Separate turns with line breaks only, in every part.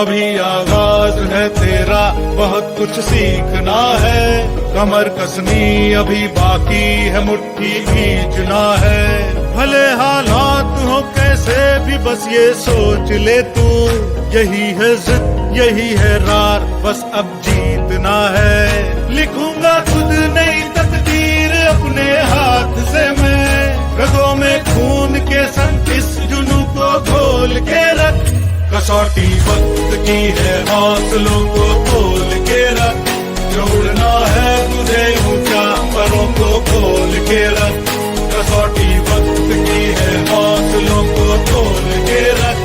अभी आगाज़ है तेरा, बहुत कुछ सीखना है। कमर कसनी अभी बाकी है, मुट्ठी खींचना है। भले हालात हो कैसे भी, बस ये सोच ले तू। यही है जिद, यही है रार, बस अब जीतना है। लिखूँगा खुद नई तकदीर अपने हाथ से मैं। रगों में खून के संग इस जुनू को खोल के रख। कसौटी वक्त की है हौसलों को खोल के रख। जोड़ना है तुझे ऊँचा परों को खोल के रख। कसौटी वक्त की है हौसलों को खोल के रख।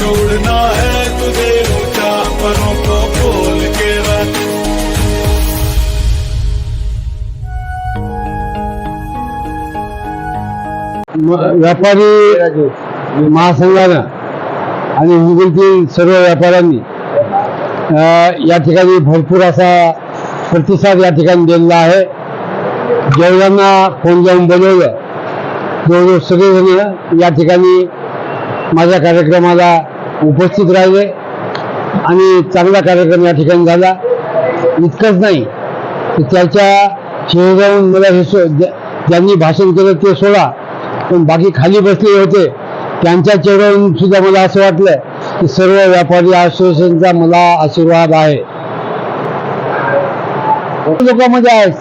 जोड़ना है तुझे ऊँचा परों को खोल के रख।
व्यापारी महासंघानं। आणि हिंगोलीतील सर्व व्यापाऱ्यांनी या ठिकाणी भरपूर असा प्रतिसाद या ठिकाणी दिलेला आहे. जेवढ्यांना फोन जाऊन बोलवलं जवळजवळ सगळेजण या ठिकाणी माझ्या कार्यक्रमाला उपस्थित राहिले आणि चांगला कार्यक्रम या ठिकाणी झाला. इतकंच नाही तर त्याच्या चेहऱ्यावरून मला हे सो ज्या- ज्यांनी भाषण केलं ते सोडा पण बाकी खाली बसलेले होते त्यांच्या चेहऱ्यावरून सुद्धा मला असं वाटलं की सर्व व्यापारी असोसिएशनचा मला आशीर्वाद आहे. लोकांमध्ये आहेत.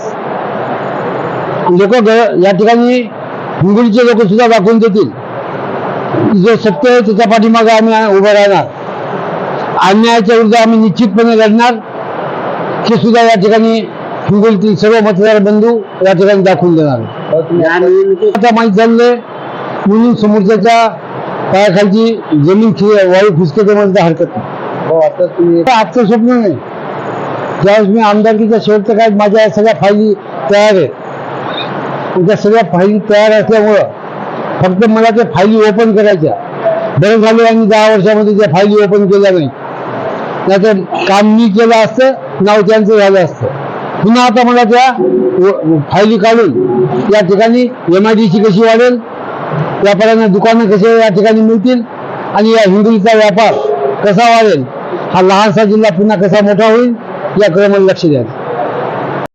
लोक या ठिकाणी हिंगोलीचे लोक सुद्धा दाखवून देतील. जो सत्य आहे त्याच्या पाठीमागे आम्ही उभं राहणार. अन्यायाच्या विरुद्ध आम्ही निश्चितपणे लढणार. हे सुद्धा या ठिकाणी हिंगोलीतील सर्व मतदार बंधू या ठिकाणी दाखवून देणार. आता माहीत झालेलं म्हणून समोरच्याच्या पायाखालची जमीन खि- वाळू खुसके म्हणता हरकत नाही. आता तुम्ही आजचं स्वप्न नाही. ज्यावेळेस मी आमदारकीच्या शेवटच्या काळात माझ्या सगळ्या फायली तयार आहेत. आणि त्या सगळ्या फायली तयार असल्यामुळं फक्त मला त्या फायली ओपन करायच्या. बरं झालं आणि दहा वर्षामध्ये त्या फायली ओपन केल्या नाही. नाहीतर काम मी केलं असतं नाव त्यांचं झालं असतं. पुन्हा आता मला त्या फायली काढून या ठिकाणी एम आय डी सी कशी वाढेल व्यापाऱ्यांना दुकानं कसे या ठिकाणी मिळतील? आणि या हिंगोलीचा व्यापार कसा वाढेल? हा लहानसा जिल्हा पुन्हा कसा मोठा होईल? याकडे मला लक्ष द्यायचं